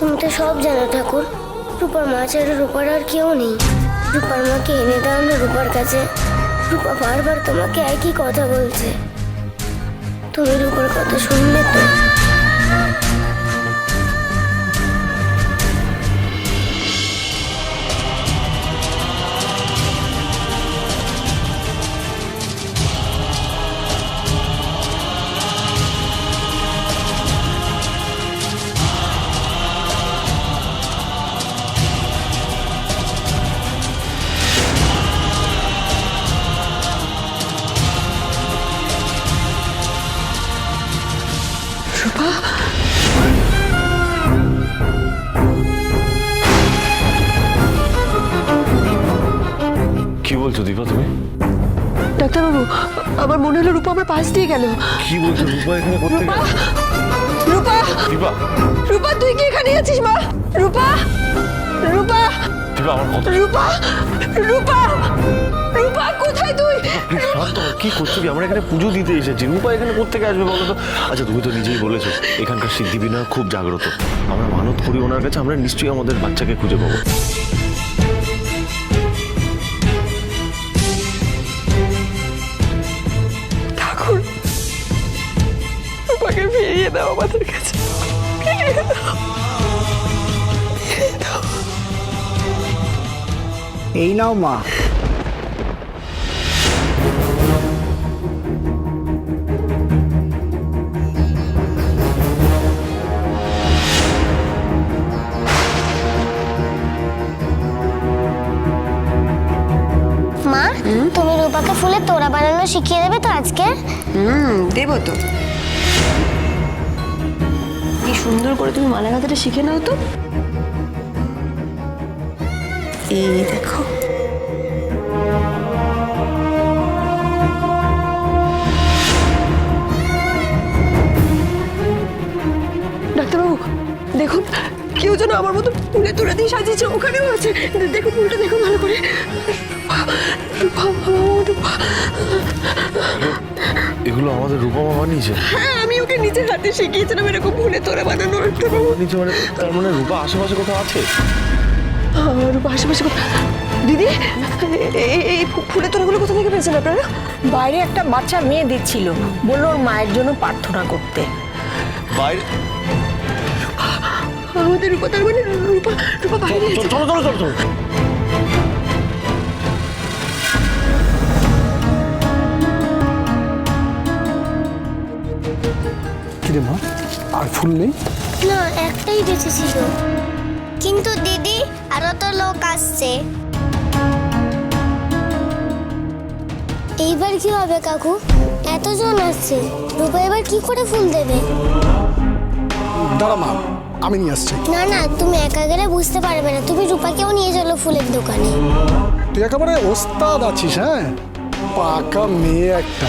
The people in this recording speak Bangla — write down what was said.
তুমি তো সব জানো ঠাকুর। রূপার মা ছাড়া রূপার আর কেউ নেই। রূপার মাকে এনে দাও না রূপার কাছে। রূপা বারবার তোমাকে একই কথা বলছে। তুমি রূপার কথা শুনলে তো বলছো দীপা তুমি? ডাক্তারবাবু আমার মনে হলো রূপা আমার পাশ দিয়ে গেল। কি বলছো রূপা এখানে করতে রূপা! রূপা! দীপা! রূপা তুই কি এখানে আছিস মা? রূপা! রূপা! দীপা আমার কথা রূপা! রূপা! রূপা কোথায় তুই? শান্ত কি করছ আমরা এখানে পুজো দিতে এসেছি। রূপা এখানে করতে আসবে বলো তো? আচ্ছা তুমি তো নিজেই বলেছ এখানকার সিদ্ধি বিনায়ক খুব জাগ্রত। আমরা মানত করি ওনার কাছে আমরা নিশ্চয়ই আমাদের বাচ্চাকে খুঁজে পাবো। রূপাকে ফিরিয়ে দাও আমাদের কাছে ফিরিয়ে দাও এই নাও মা মা তুমি রূপাকে ফুলের তোড়া বানানো শিখিয়ে দেবে তো আজকে? হুম দেবো তো। কি সুন্দর করে তুমি মালা গাঁথাটা শিখে নাও তো। এই দেখো। ডাক্তারবাবু দেখুন কেউ যেন আমার মতো ফুলে তুলে দিয়ে সাজিয়েছে ওখানেও আছে। দেখুন ফুলটা দেখুন ভালো করে। এগুলো আমাদের রূপা মা বানিয়েছে হ্যাঁ আমি ওকে নিজের হাতে শিখিয়েছিলাম এরকম ফুলে তোরা বানানো বানিয়েছে মানে তার মানে রূপা আশেপাশে কোথাও আছে? আর আশেপাশে কোথাও- দিদি এই- এই ফু- ফুলের তোরাগুলো কোথা থেকে পেয়েছেন আপনারা? বাইরে একটা বাচ্চা মেয়ে দিচ্ছিল। বলল ওর মায়ের জন্য প্রার্থনা করতে। বাইরে আমাদের রূপা তার মানে রূপা রূপা বাইরে চলো চলো চলো। কিরে মা? আর ফুল নেই? না একটাই বেঁচে ছিল কিন্তু দিদি আরও তো লোক আসছে। এইবার কি হবে কাকু? এতজন আসছে। রূপা এবার কি করে ফুল দেবে? দাঁড়া মা আমি নিয়ে আসছি। না না তুমি একা গেলে বুঝতে পারবে না। তুমি রূপাকেও নিয়ে চলো ফুলের দোকানে। তুই একেবারে ওস্তাদ আছিস হ্যাঁ? পাকা মেয়ে একটা।